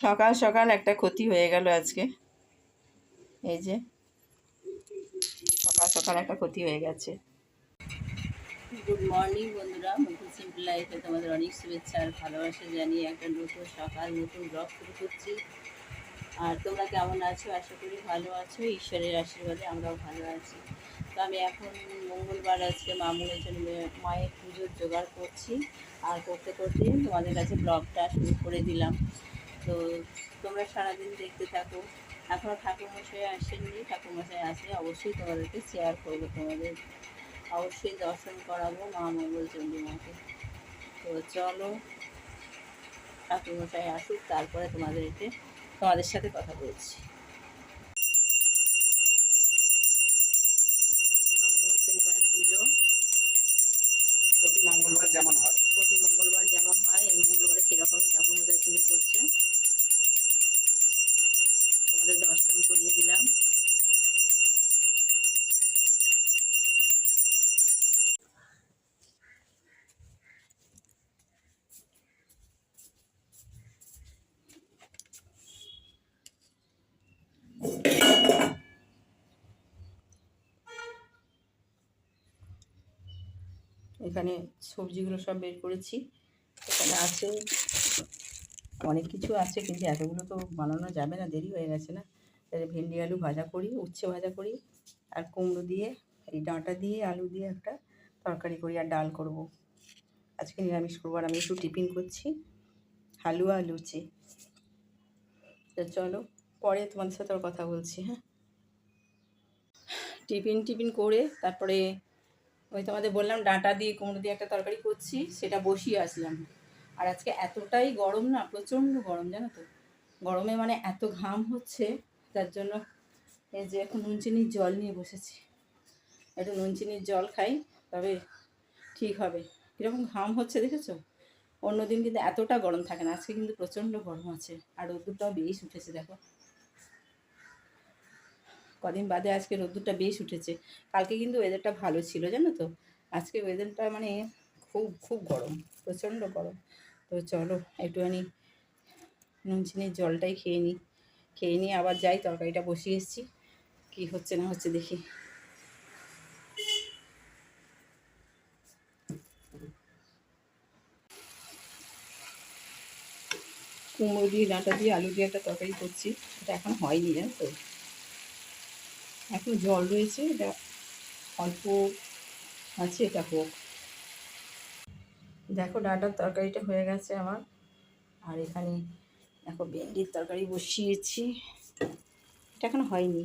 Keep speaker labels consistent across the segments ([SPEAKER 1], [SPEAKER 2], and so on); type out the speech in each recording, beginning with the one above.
[SPEAKER 1] সকাল সকাল একটা ক্ষতি হয়ে গেল আজকে। এই যে, সকাল সকাল একটা ক্ষতি হয়ে গেছে।
[SPEAKER 2] গুড মর্নিং বন্ধুরা। মুকুল সিম্পল লাইফে তোমাদের অনেক শুভেচ্ছা আর ভালোবাসা জানিয়ে একটা নতুন সকাল, নতুন ব্লগ শুরু করছি। আর তোমরা কেমন আছো? আশা করি ভালো আছো। ঈশ্বরের আশীর্বাদে আমরাও ভালো আছি। তো আমি এখন মঙ্গলবার আজকে মামুনের জন্য মায়ের পুজোর জোগাড় করছি। আর করতে করতে তোমাদের কাছে ব্লগটা শুরু করে দিলাম। তো তোমরা সারাদিন দেখতে থাকো। এখনও ঠাকুরমশাই আসেননি, ঠাকুরমশাই আসলে অবশ্যই তোমাদেরকে শেয়ার করব তোমাদের। অবশ্যই দর্শন করাবো মা মঙ্গল মাকে তো চলো, ঠাকুরমশাই আসুক, তারপরে তোমাদেরকে, তোমাদের সাথে কথা বলছি। মা মঙ্গল চণ্ডী মায়ের পুজো।
[SPEAKER 3] প্রতি মঙ্গলবার যেমন হয়।
[SPEAKER 2] প্রতি মঙ্গলবার যেমন হয় এই মঙ্গলবারে সেরকমই ঠাকুরমশাই পুজো করছে। তোমাদের দর্শন করিয়ে দিলাম।
[SPEAKER 1] এখানে সবজিগুলো সব বের করেছি। এখানে আছে, অনেক কিছু আছে, কিন্তু এতগুলো তো বানানো যাবে না, দেরি হয়ে গেছে না। তাহলে ভেন্ডি আলু ভাজা করি, উচ্ছে ভাজা করি, আর কুমড়ো দিয়ে, এই ডাঁটা দিয়ে, আলু দিয়ে একটা তরকারি করি, আর ডাল করব। আজকে নিরামিষ করব, আর আমি একটু টিফিন করছি, হালুয়া লুচি। তো চলো, পরে তোমাদের সাথে কথা বলছি হ্যাঁ। টিফিন টিফিন করে, তারপরে ওই তোমাদের বললাম, ডাঁটা দিয়ে, কুমড়ো দিয়ে একটা তরকারি করছি, সেটা বসিয়ে আসলাম। আর আজকে এতটাই গরম না, প্রচণ্ড গরম, জানো তো? গরমে মানে এত ঘাম হচ্ছে যার জন্য এই যে এখন নুন চিনির জল নিয়ে বসেছি। একটু নুন চিনির জল খাই, তবে ঠিক হবে। কীরকম ঘাম হচ্ছে দেখেছ? অন্যদিন কিন্তু এতটা গরম থাকে না, আজকে কিন্তু প্রচণ্ড গরম আছে, আর রোদ্দুরটাও বেশ উঠেছে, দেখো। কদিন বাদে আজকে রোদ্দুরটা বেশ উঠেছে। কালকে কিন্তু ওয়েদারটা ভালো ছিল, জানো তো? আজকে ওয়েদারটা মানে খুব খুব গরম, প্রচণ্ড গরম। তো চলো, একটুখানি নুন চিনির জলটাই খেয়ে নিই। খেয়ে নিয়ে আবার যাই, তরকারিটা বসিয়ে এসেছি। কী হচ্ছে না হচ্ছে দেখি। কুমড়ো দিয়ে, ডাঁটা দিয়ে, আলু দিয়ে একটা তরকারি করছি। এটা এখন হয়নি, জানো তো? এখন জল রয়েছে, এটা অল্প আছে, এটা হোক। দেখো ডাঁটার তরকারিটা হয়ে গেছে আমার, আর এখানে দেখো ভেন্ডির তরকারি বসিয়েছি। এটা এখন হয়নি,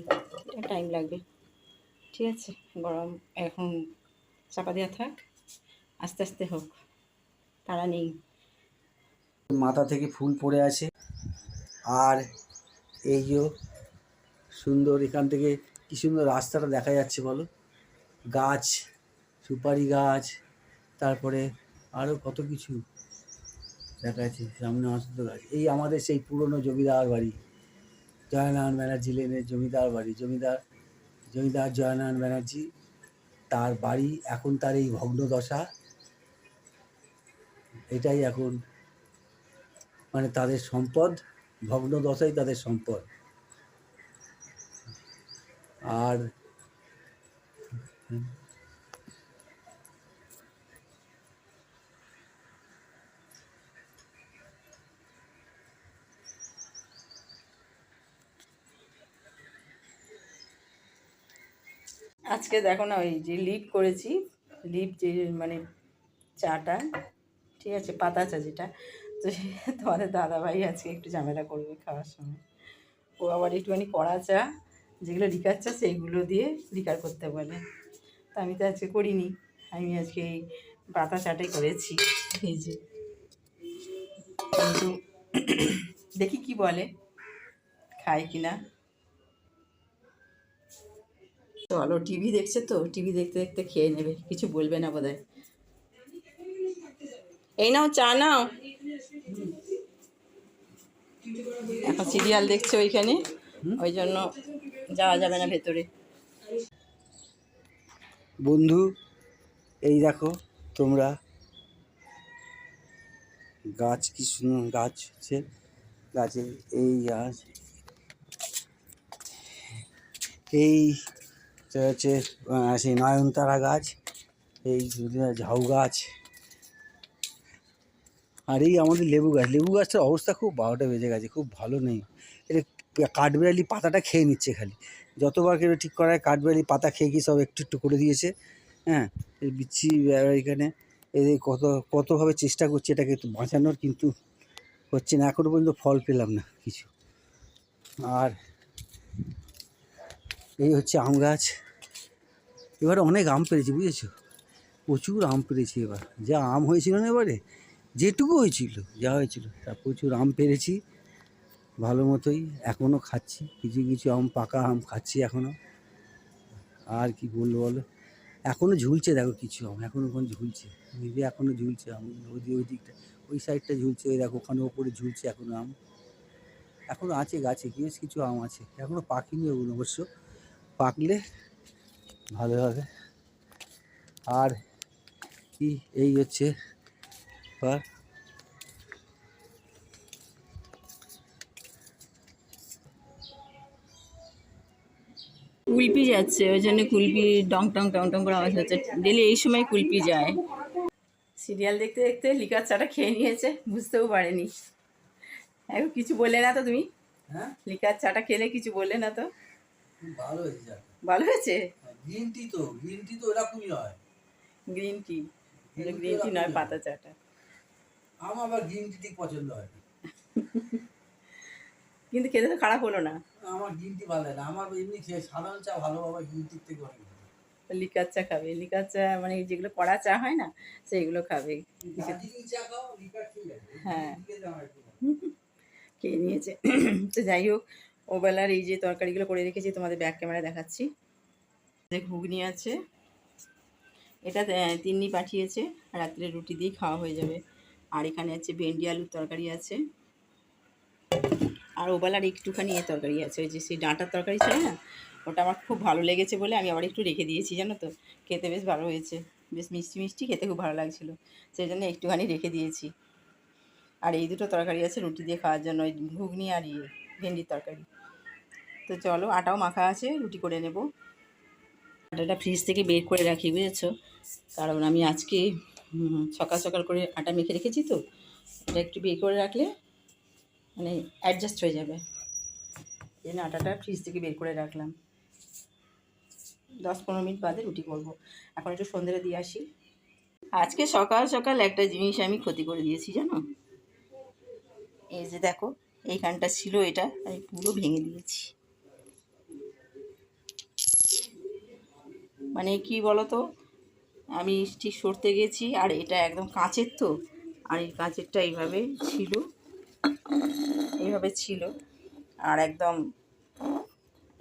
[SPEAKER 1] এটা টাইম লাগবে। ঠিক আছে, গরম, এখন চাপা দেওয়া থাক, আস্তে আস্তে হোক, তারা নেই।
[SPEAKER 3] মাথা থেকে ফুল পড়ে আছে, আর এই যে সুন্দর এখান থেকে কি সুন্দর রাস্তাটা দেখা যাচ্ছে বলো? গাছ, সুপারি গাছ, তারপরে আরও কত কিছু দেখা যাচ্ছে, সামনে অসুস্থ গাছ। এই আমাদের সেই পুরনো জমিদার বাড়ি, জয়নারায়ণ ব্যানার্জি লেনের জমিদার বাড়ি। জমিদার জমিদার জয়নারায়ণ ব্যানার্জি, তার বাড়ি এখন তার এই ভগ্ন দশা। এটাই এখন মানে তাদের সম্পদ, ভগ্ন দশাই তাদের সম্পদ। আর
[SPEAKER 1] আজকে দেখো না, ওই যে লিপ করেছি, লিপ যে মানে চাটা, ঠিক আছে, পাতা চা যেটা, তো তোমাদের দাদাভাই আজকে একটু ঝামেলা করবে খাওয়ার সময়। ও আবার একটুখানি কড়া চা যেগুলো লিকার চা সেইগুলো দিয়ে লিকার করতে বলে। তা আমি তো আজকে করিনি। আমি আজকে এই পাতা চাটাই করেছি। এই যে। কিন্তু দেখি কি বলে। খায় কি না। চলো টিভি দেখছে তো? টিভি দেখতে দেখতে খেয়ে নেবে। কিছু বলবে না বোধহয়। এই নাও চা নাও। এখন সিরিয়াল দেখছে ওইখানে। ওই জন্য যাওয়া যাবে না ভেতরে।
[SPEAKER 3] বন্ধু, এই দেখো তোমরা। গাছ কি সুন্দর গাছ হচ্ছে গাছে এই গাছ। এই হচ্ছে সেই নয়নতারা গাছ, এই ঝাউ গাছ। আর এই আমাদের লেবু গাছ। লেবু গাছটার অবস্থা খুব বারোটা বেজে গেছে, খুব ভালো নেই। এটা কাঠবেড়ালি পাতাটা খেয়ে নিচ্ছে খালি। যতবার কেউ ঠিক করায় কাঠবেড়ালি পাতা খেয়ে গিয়ে সব একটু একটু করে দিয়েছে হ্যাঁ? এই বিচ্ছি এখানে এদের কত, কতভাবে চেষ্টা করছে এটাকে একটু বাঁচানোর কিন্তু হচ্ছে না। এখনও পর্যন্ত ফল পেলাম না কিছু। আর এই হচ্ছে আম গাছ। এবারে অনেক আম পেরেছি, বুঝেছ? প্রচুর আম পেরেছি এবার। যা আম হয়েছিল না এবারে? যেটুকু হয়েছিল, যা হয়েছিল, তা প্রচুর আম পেরেছি। ভালো মতোই এখনও খাচ্ছি। কিছু কিছু আম, পাকা আম খাচ্ছি এখনও। আর কি বলব বলো? এখনও ঝুলছে দেখো কিছু আম, এখনও ওখানে ঝুলছে। নিজে এখনও ঝুলছে আম ওই ওই দিকটা ওই সাইডটা ঝুলছে, ওই দেখো ওখানে ওপরে ঝুলছে এখনও আম। এখনও আছে গাছে, বেশ কিছু আম আছে, এখনও পাকিনি ওগুলো অবশ্য। পাকলে ভালো হবে। আর কি, এই হচ্ছে
[SPEAKER 2] কুলপি যাচ্ছে ওই জন্য কুলপি ডং টং টং টং করে আওয়াজ হচ্ছে। ডেলি এই সময় কুলপি যায়।
[SPEAKER 1] সিরিয়াল দেখতে দেখতে লিকার চাটা খেয়ে নিয়েছে বুঝতেও পারেনি। এখন কিছু বললে না তো তুমি?
[SPEAKER 3] হ্যাঁ?
[SPEAKER 1] লিকার চাটা খেলে কিছু বললে না তো?
[SPEAKER 3] ভালো হয়েছে।
[SPEAKER 1] ভালো হয়েছে?
[SPEAKER 3] গ্রিন টি তো গ্রিন টি তো এরকমই হয়।
[SPEAKER 1] গ্রিন টি গ্রিন টি নয় পাতা চাটা।
[SPEAKER 3] আমার আবার গ্রিন টি ঠিক পছন্দ হয়
[SPEAKER 1] কিন্তু খেতে তো খারাপ হলো না।
[SPEAKER 3] আমার গ্রিন টি ভালো লাগে না আমার এমনি খেয়ে সাধারণ চা ভালো বাবা গ্রিন টির থেকে অনেক
[SPEAKER 1] লিকার চা খাবে। লিকার চা মানে যেগুলো কড়া চা হয় না সেইগুলো খাবে। হ্যাঁ। খেয়ে নিয়েছে। তো যাই হোক ওবেলার এই যে তরকারিগুলো করে রেখেছি তোমাদের ব্যাক ক্যামেরায় দেখাচ্ছি। ঘুগনি আছে। এটা তিন্নি পাঠিয়েছে। রাত্রে রুটি দিয়ে খাওয়া হয়ে যাবে। আর এখানে আছে ভেন্ডি আলুর তরকারি আছে। আর ওবেলার একটুখানি এ তরকারি আছে, ওই যে সেই ডাঁটার তরকারি ছিল না, ওটা আমার খুব ভালো লেগেছে বলে আমি আবার একটু রেখে দিয়েছি, জানো তো? খেতে বেশ ভালো হয়েছে, বেশ মিষ্টি মিষ্টি, খেতে খুব ভালো লাগছিল, সেই জন্য একটুখানি রেখে দিয়েছি। আর এই দুটো তরকারি আছে রুটি দিয়ে খাওয়ার জন্য, ওই ঘুগনি আর ইয়ে ভেন্ডির তরকারি। তো চলো আটাও মাখা আছে, রুটি করে নেব। আটাটা ফ্রিজ থেকে বের করে রাখি, বুঝেছ? কারণ আমি আজকে সকাল সকাল করে আটা মেখে রেখেছি তো এটা একটু বের করে রাখলে মানে অ্যাডজাস্ট হয়ে যাবে। এই আটাটা ফ্রিজ থেকে বের করে রাখলাম। দশ পনেরো মিনিট বাদে রুটি করব। এখন একটু সন্ধ্যে দিয়ে আসি। আজকে সকাল সকাল একটা জিনিস আমি ক্ষতি করে দিয়েছি, জানো? এই যে দেখো এইখানটা ছিল এটা, আমি পুরো ভেঙে দিয়েছি। মানে কি বলো তো আমি ঠিক সরতে গেছি, আর এটা একদম কাঁচের তো, আর এই কাঁচেরটা এইভাবে ছিল। এইভাবে ছিল। আর একদম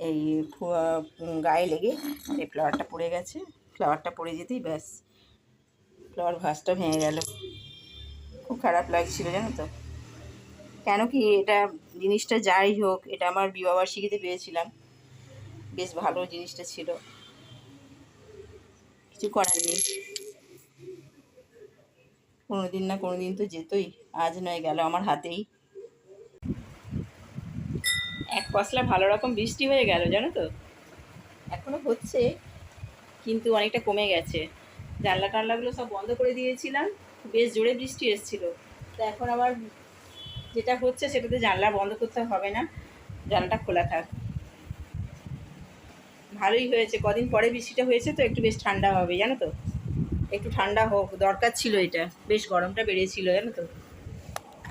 [SPEAKER 1] এই গায়ে লেগে এই ফ্লাওয়ারটা পড়ে গেছে। ফ্লাওয়ারটা পড়ে যেতেই ব্যাস ফ্লাওয়ার ভাসটা ভেঙে গেল। খুব খারাপ লাগছিল, জানো তো? কেন কি এটা জিনিসটা যাই হোক, এটা আমার বিবাহবার্ষিকীতে পেয়েছিলাম। বেশ ভালো জিনিসটা ছিল। কিছু করার নেই। কোনো দিন না কোনো দিন তো যেতই। আজ নয়, গেল আমার হাতেই। এক পশলা ভালো রকম বৃষ্টি হয়ে গেল, জানো তো? এখনও হচ্ছে, কিন্তু অনেকটা কমে গেছে। জানলা টানলাগুলো সব বন্ধ করে দিয়েছিলাম, বেশ জোরে বৃষ্টি এসেছিল। তো এখন আবার যেটা হচ্ছে, সেটাতে জানলা বন্ধ করতে হবে না। জানলাটা খোলা থাক। ভালোই হয়েছে, কদিন পরে বৃষ্টিটা হয়েছে তো, একটু বেশ ঠান্ডা হবে, জানো তো? একটু ঠান্ডা হোক, দরকার ছিল এটা। বেশ গরমটা বেড়েছিল, জানো তো?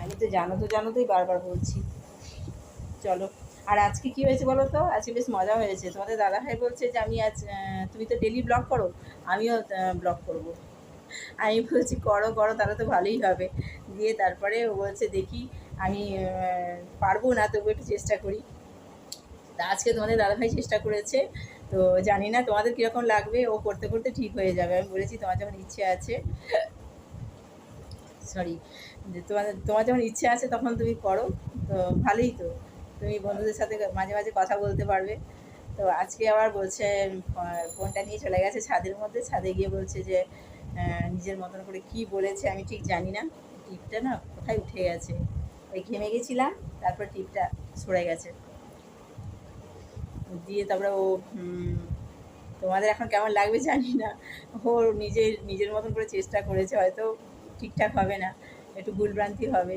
[SPEAKER 1] আমি তো জানো তো, জানো তোই বারবার বলছি। চলো। আর আজকে কি হয়েছে বলো তো? আজকে বেশ মজা হয়েছে। তোমাদের দাদা ভাই বলছে যে, আমি আজ তুমি তো ডেলি ব্লগ করো, আমিও ব্লগ করব। আমি বলছি, করো করো, তাহলে তো ভালোই হবে। দিয়ে তারপরে ও বলছে, দেখি, আমি পারব না, তবু একটু চেষ্টা করি। তা আজকে তোমাদের দাদাভাই চেষ্টা করেছে। তো জানি না তোমাদের কীরকম লাগবে, ও করতে করতে ঠিক হয়ে যাবে। আমি বলেছি, তোমার যখন ইচ্ছে আছে সরি তোমাদের, তোমার যখন ইচ্ছে আছে, তখন তুমি করো। তো ভালোই তো। তুমি বন্ধুদের সাথে মাঝে মাঝে কথা বলতে পারবে। তো আজকে আবার বলছে ফোনটা নিয়ে চলে গেছে ছাদের মধ্যে। ছাদে গিয়ে বলছে যে নিজের মতন করে কি বলেছে আমি ঠিক জানি না। টিপটা না কোথায় উঠে গেছে? ওই ঘেমে গেছিলাম, তারপর টিপটা সরে গেছে। দিয়ে তারপরে ও তোমাদের এখন কেমন লাগবে জানি না। ও নিজের নিজের মতন করে চেষ্টা করেছে, হয়তো ঠিকঠাক হবে না, একটু ভুলভ্রান্তি হবে।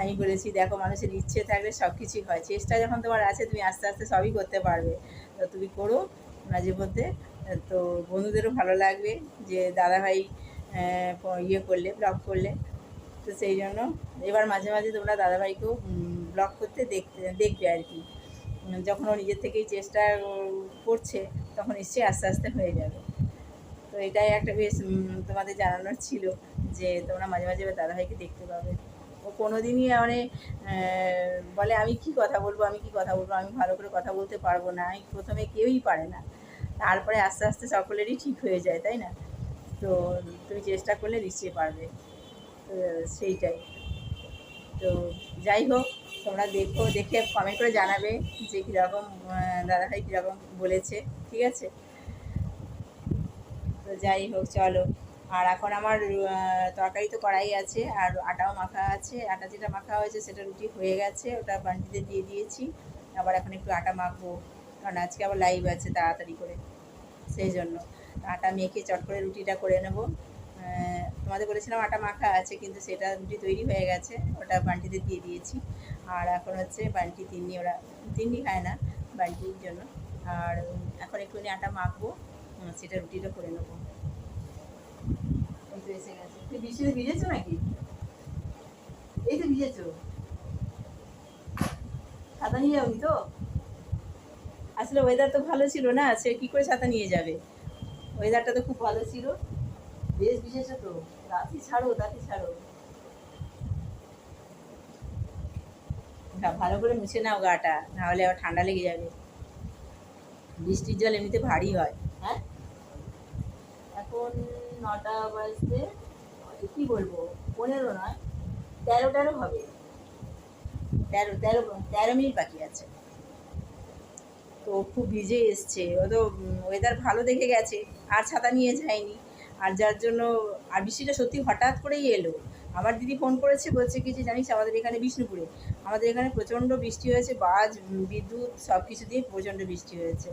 [SPEAKER 1] আমি বলেছি, দেখো, মানুষের ইচ্ছে থাকলে সব কিছুই হয়। চেষ্টা যখন তোমার আছে, তুমি আস্তে আস্তে সবই করতে পারবে। তো তুমি করো মাঝে মধ্যে। তো বন্ধুদেরও ভালো লাগবে যে দাদাভাই ইয়ে করলে ব্লগ করলে। তো সেই জন্য এবার মাঝে মাঝে তোমরা দাদাভাইকেও ব্লগ করতে দেখতে, দেখবে আর কি। যখন ও নিজের থেকেই চেষ্টা করছে, তখন নিশ্চয়ই আস্তে আস্তে হয়ে যাবে। তো এটাই একটা বেশ তোমাদের জানানোর ছিল যে তোমরা মাঝে মাঝে দাদাভাইকে দেখতে পাবে। কোনো দিনই মানে বলে আমি কি কথা বলব, আমি কি কথা বলব, আমি ভালো করে কথা বলতে পারব না আমি প্রথমে কেউই পারে না। তারপরে আস্তে আস্তে সকলেরই ঠিক হয়ে যায়, তাই না? তো তুমি চেষ্টা করলে নিশ্চয়ই পারবে সেইটাই। তো যাই হোক, তোমরা দেখো, দেখে কমেন্ট করে জানাবে যে কীরকম দাদাভাই কীরকম বলেছে, ঠিক আছে? তো যাই হোক, চলো। আর এখন আমার তরকারি তো কড়াই আছে, আর আটাও মাখা আছে। আটা যেটা মাখা হয়েছে সেটা রুটি হয়ে গেছে, ওটা বান্টিতে দিয়ে দিয়েছি। আবার এখন একটু আটা মাখবো, কারণ আজকে আবার লাইভ আছে তাড়াতাড়ি করে, সেই জন্য। আটা মেখে চট করে রুটিটা করে নেব। তোমাদের বলেছিলাম আটা মাখা আছে, কিন্তু সেটা রুটি তৈরি হয়ে গেছে, ওটা বান্টিতে দিয়ে দিয়েছি। আর এখন হচ্ছে বান্টি তিন্নি, ওরা তিন্নি খায় না, বান্টির জন্য। আর এখন একটুখানি আটা মাখবো সেটা রুটিটা করে নেব। এই তো ভিজেছো। ছাতা নিয়ে যাবি তো? আসলে ওয়েদার তো ভালো ছিল না, সে কি করে ছাতা নিয়ে যাবে? ওয়েদারটা তো খুব ভালো ছিল। বেশ বিশেষ তো। রাতি ছাড়ো রাতি ছাড়ো। ভালো করে মুছে নাও গাটা, নাহলে আবার ঠান্ডা লেগে যাবে। বৃষ্টির জল এমনিতে ভারী হয়। হ্যাঁ? এখন নটা বাজতে, কি বলব, পনেরো নয়, তেরো তেরো হবে। তেরো তেরো তেরো মিনিট বাকি আছে। তো খুব ভিজে এসছে ও তো ওয়েদার ভালো দেখে গেছে, আর ছাতা নিয়ে যায়নি। আর যার জন্য, আর বৃষ্টিটা সত্যি হঠাৎ করেই এলো। আমার দিদি ফোন করেছে, বলছে কি যে, জানিস, আমাদের এখানে বিষ্ণুপুরে, আমাদের এখানে প্রচণ্ড বৃষ্টি হয়েছে, বাজ বিদ্যুৎ সব কিছু দিয়ে প্রচণ্ড বৃষ্টি হয়েছে।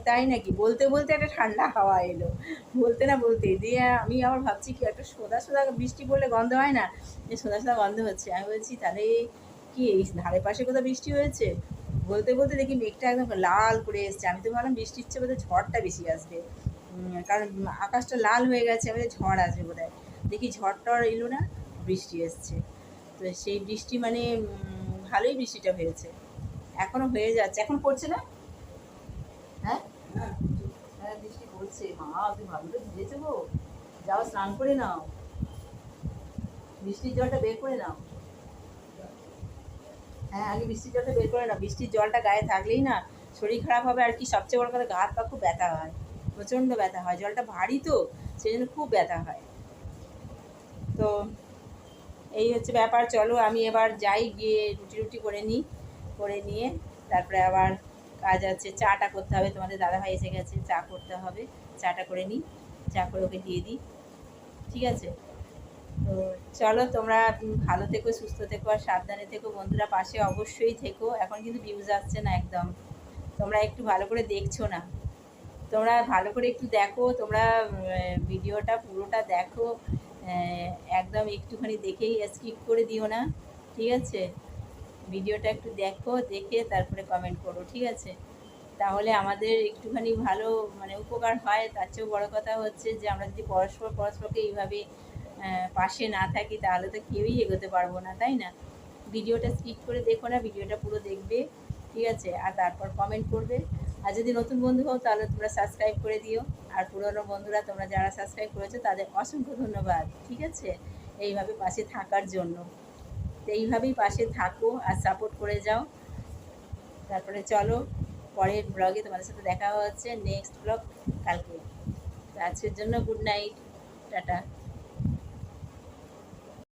[SPEAKER 1] তাই নাকি? বলতে বলতে একটা ঠান্ডা হাওয়া এলো। বলতে না বলতে, দিয়ে আমি আবার ভাবছি কি, একটা সোদা সোদা বৃষ্টি পড়লে গন্ধ হয় না? যে সোদা সোদা গন্ধ হচ্ছে। আমি বলছি, তাহলে কি, এই ধারে পাশে কোথাও বৃষ্টি হয়েছে? বলতে বলতে দেখি মেঘটা একদম লাল করে এসছে। আমি তো ভাবলাম বৃষ্টি হচ্ছে বোধহয় ঝড়টা বেশি আসবে। কারণ আকাশটা লাল হয়ে গেছে আমি বলি ঝড় আসবে বোধ হয় দেখি ঝড় টড় এলো না, বৃষ্টি এসছে। তো সেই বৃষ্টি মানে ভালোই বৃষ্টিটা হয়েছে। এখনও হয়ে যাচ্ছে। এখন পড়ছে না? হ্যাঁ বৃষ্টি মা গো। স্নান করে নাও। বৃষ্টির জলটা বের করে নাও। হ্যাঁ আগে বৃষ্টির জলটা বের করে নাও। বৃষ্টির জলটা গায়ে থাকলেই না শরীর খারাপ হবে। আর কি সবচেয়ে বড় কথা গা হাত পা খুব ব্যথা হয়। প্রচণ্ড ব্যথা হয়। জলটা ভারী তো সেই জন্য খুব ব্যথা হয়। তো এই হচ্ছে ব্যাপার। চলো, আমি এবার যাই গিয়ে রুটি রুটি করে নিই। করে নিয়ে তারপরে আবার কাজ আছে, চাটা করতে হবে, তোমাদের দাদাভাই এসে গেছে, চা করতে হবে, চাটা করে নিই, চা করে ওকে দিয়ে দিই, ঠিক আছে? তো চলো তোমরা ভালো থেকো, সুস্থ থেকো আর সাবধানে থেকো বন্ধুরা, পাশে অবশ্যই থেকো, এখন কিন্তু ভিউজ আসছে না একদম, তোমরা একটু ভালো করে দেখছ না, তোমরা ভালো করে একটু দেখো, তোমরা ভিডিওটা পুরোটা দেখো একদম একটুখানি দেখেই স্কিপ করে দিও না, ঠিক আছে? ভিডিওটা একটু দেখো, দেখে তারপরে কমেন্ট করো, ঠিক আছে? তাহলে আমাদের একটুখানি ভালো মানে উপকার হয়। তার চেয়েও বড় কথা হচ্ছে যে, আমরা যদি পরস্পর, পরস্পরকে এইভাবে পাশে না থাকি, তাহলে তো কেউই এগোতে পারব না, তাই না? ভিডিওটা স্কিপ করে দেখো না, ভিডিওটা পুরো দেখবে, ঠিক আছে? আর তারপর কমেন্ট করবে। আর যদি নতুন বন্ধু হও, তাহলে তোমরা সাবস্ক্রাইব করে দিও। আর পুরনো বন্ধুরা, তোমরা যারা সাবস্ক্রাইব করেছ, তাদের অসংখ্য ধন্যবাদ, ঠিক আছে? এইভাবে পাশে থাকার জন্য। তো এইভাবেই পাশে থাকো আর সাপোর্ট করে যাও। তারপরে চলো পরের ব্লগে তোমাদের সাথে দেখা হচ্ছে নেক্সট ব্লগ কালকে। আজকের জন্য গুড নাইট টাটা।